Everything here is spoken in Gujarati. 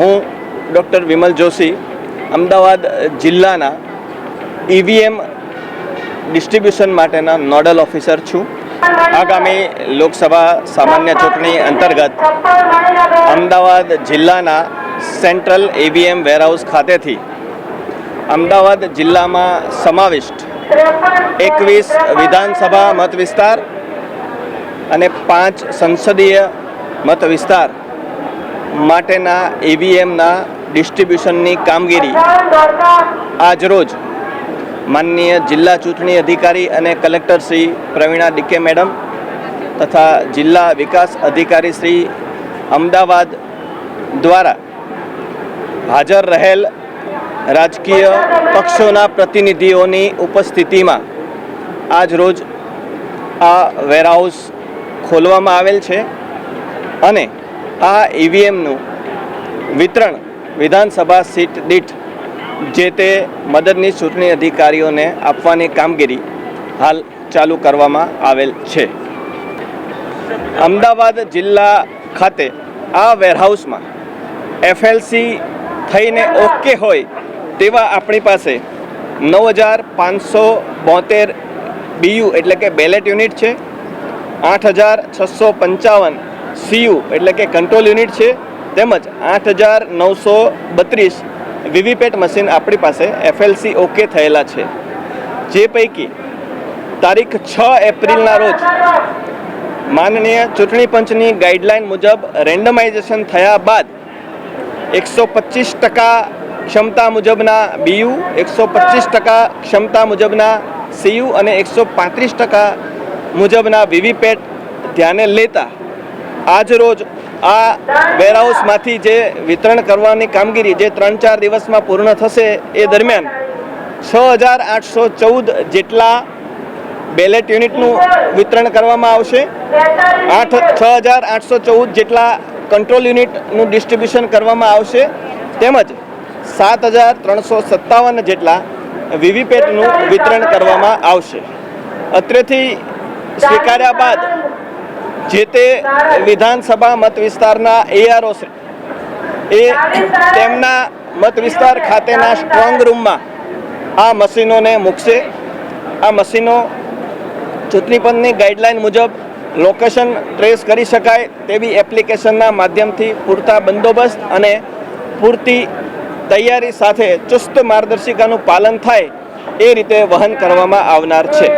હું ડૉક્ટર વિમલ જોશી, અમદાવાદ જિલ્લાના ઈવીએમ ડિસ્ટ્રીબ્યુશન માટેના નોડલ ઓફિસર છું. આગામી લોકસભા સામાન્ય ચૂંટણી અંતર્ગત અમદાવાદ જિલ્લાના સેન્ટ્રલ ઈવીએમ વેરહાઉસ ખાતેથી અમદાવાદ જિલ્લામાં સમાવિષ્ટ એકવીસ વિધાનસભા મત વિસ્તાર અને પાંચ સંસદીય મત વિસ્તાર માટેના ઈવીએમના ડિસ્ટ્રીબ્યુશનની કામગીરી આજરોજ માનનીય જિલ્લા ચૂંટણી અધિકારી અને collector Shri Pravina DK madam તથા જિલ્લા વિકાસ અધિકારી શ્રી અમદાવાદ દ્વારા હાજર રહેલ રાજકીય પક્ષોના પ્રતિનિધિઓની ઉપસ્થિતિમાં આજ રોજ આ વેરહાઉસ ખોલવામાં આવેલ છે અને આ ઈવીએમનું વિતરણ વિધાનસભા સીટ દીઠ જે તે મદદની ચૂંટણી અધિકારીઓને આપવાની કામગીરી હાલ ચાલુ કરવામાં આવેલ છે. અમદાવાદ જિલ્લા ખાતે આ વેરહાઉસમાં એફએલસી થઈને ઓકે હોય તેવા આપણી પાસે નવ હજાર પાંચસો બોતેર બીયુ એટલે કે બેલેટ યુનિટ છે. આઠ હજાર છસો પંચાવન સીયુ એટલે કે કંટ્રોલ યુનિટ છે. તેમજ આઠ હજાર નવસો બત્રીસ વીવીપેટ મશીન આપણી પાસે એફએલસી ઓકે થયેલા છે. જે પૈકી તારીખ છ એપ્રિલના રોજ માનનીય ચૂંટણી પંચની ગાઈડલાઈન મુજબ રેન્ડમાઇઝેશન થયા બાદ એકસો પચીસ ટકા ક્ષમતા મુજબના બીયુ એકસો પચીસ ટકા ક્ષમતા મુજબના સીયુ અને એકસો પાંત્રીસ ટકા મુજબના વીવીપેટ ધ્યાને લેતા આજ રોજ આ વેરહાઉસમાંથી જે વિતરણ કરવાની કામગીરી જે ત્રણ ચાર દિવસમાં પૂર્ણ થશે એ દરમિયાન છ હજાર આઠસો ચૌદ જેટલા બેલેટ યુનિટનું વિતરણ કરવામાં આવશે. આઠ, છ હજાર આઠસો ચૌદ જેટલા કંટ્રોલ યુનિટનું ડિસ્ટ્રીબ્યુશન કરવામાં આવશે. તેમજ સાત હજાર ત્રણસો સત્તાવન જેટલા વીવીપેટનું વિતરણ કરવામાં આવશે. અત્રેથી સ્વીકાર્યા બાદ જે તે વિધાનસભા મત વિસ્તારના એઆરઓ એ તેમના મત વિસ્તાર ખાતેના સ્ટ્રોંગ રૂમમાં આ મશીનોને મૂકશે. આ મશીનો ચૂંટણી પંચની ગાઈડલાઈન મુજબ લોકેશન ટ્રેસ કરી શકાય તેવી એપ્લિકેશનના માધ્યમથી પૂરતા બંદોબસ્ત અને પૂરતી તૈયારી સાથે ચુસ્ત માર્ગદર્શિકાનું પાલન થાય એ રીતે વહન કરવામાં આવનાર છે.